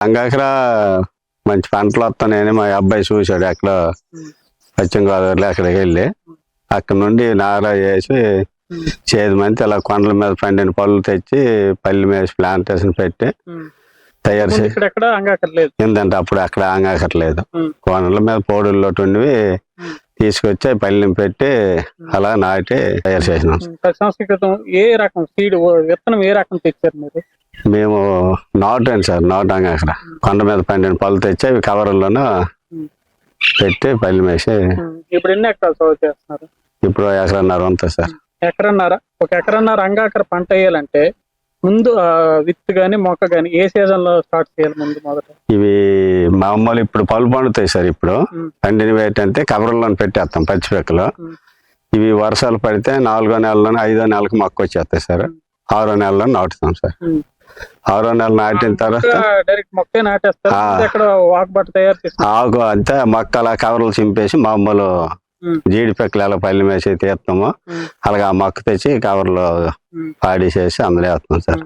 అంగాకర మంచి పంటలు వస్తున్నాయని మా అబ్బాయి చూశాడు ఎక్కడ పశ్చిమ గోదావరిలో అక్కడికి వెళ్ళి అక్కడ నుండి నార వేసి చేదు మంది అలా కొండల మీద పండిన పళ్ళు తెచ్చి పల్లి మీద ప్లాంటేషన్ పెట్టి తయారు చేసి అంగాకర్లేదు ఏంటంటే అప్పుడు అక్కడ అంగాకట్లేదు ఉమ్. కోనల మీద పోడుల్లో ఉండివి. తీసుకొచ్చి ఆ పల్లిని పెట్టి అలా నాటి తయారు చేసినాం. పది సంవత్సరాల క్రితం ఏ రకం సీడ్ విత్తనం ఏ రకం తెచ్చారు మీరు? మేము నాటు అండి సార్ నాటు అంగాకర కొండ మీద పండిన పళ్ళు తెచ్చి అవి కవర్లోనూ. పెట్టి పల్లి వేసి. ఇప్పుడు ఎన్ని ఎకరాలు సాగు చేస్తున్నారు? ఇప్పుడు ఎకరన్నర ఉంటుంది సార్. ఎకరన్నర? ఒక ఎకరన్నర అంగాకర పంట వేయాలంటే ముందు ఆ, విత్తు గాని మొక్క గాని ఏ సీజన్లో స్టార్ట్ చేయాలి ముందు మొదట? ఇవి మామూలు ఇప్పుడు పళ్ళు పండుతాయి సార్ ఇప్పుడు. పండినవి ఏంటంటే కవర్లో పెట్టేస్తాం పచ్చిపెక్కలు. ఇవి వర్షాలు పడితే నాలుగో నెలలోనే ఐదో నెలకు మొక్క వచ్చేస్తాయి సార్. ఆరో నెలలో నాటుతాం సార్. ఆరో నెల నాటిన తర్వాత డైరెక్ట్ మొక్కే నాటేస్తారు ఆకు అంతే మొక్క అలా కవర్లు చింపేసి మామూలు ఉమ్. జీడి పెక్కలు ఎలా పల్లి మేసి తీస్తామో ఉమ్. అలాగా ఆ మొక్క తెచ్చి కవర్లో. పాడేసేసి అందులో వేస్తాం సార్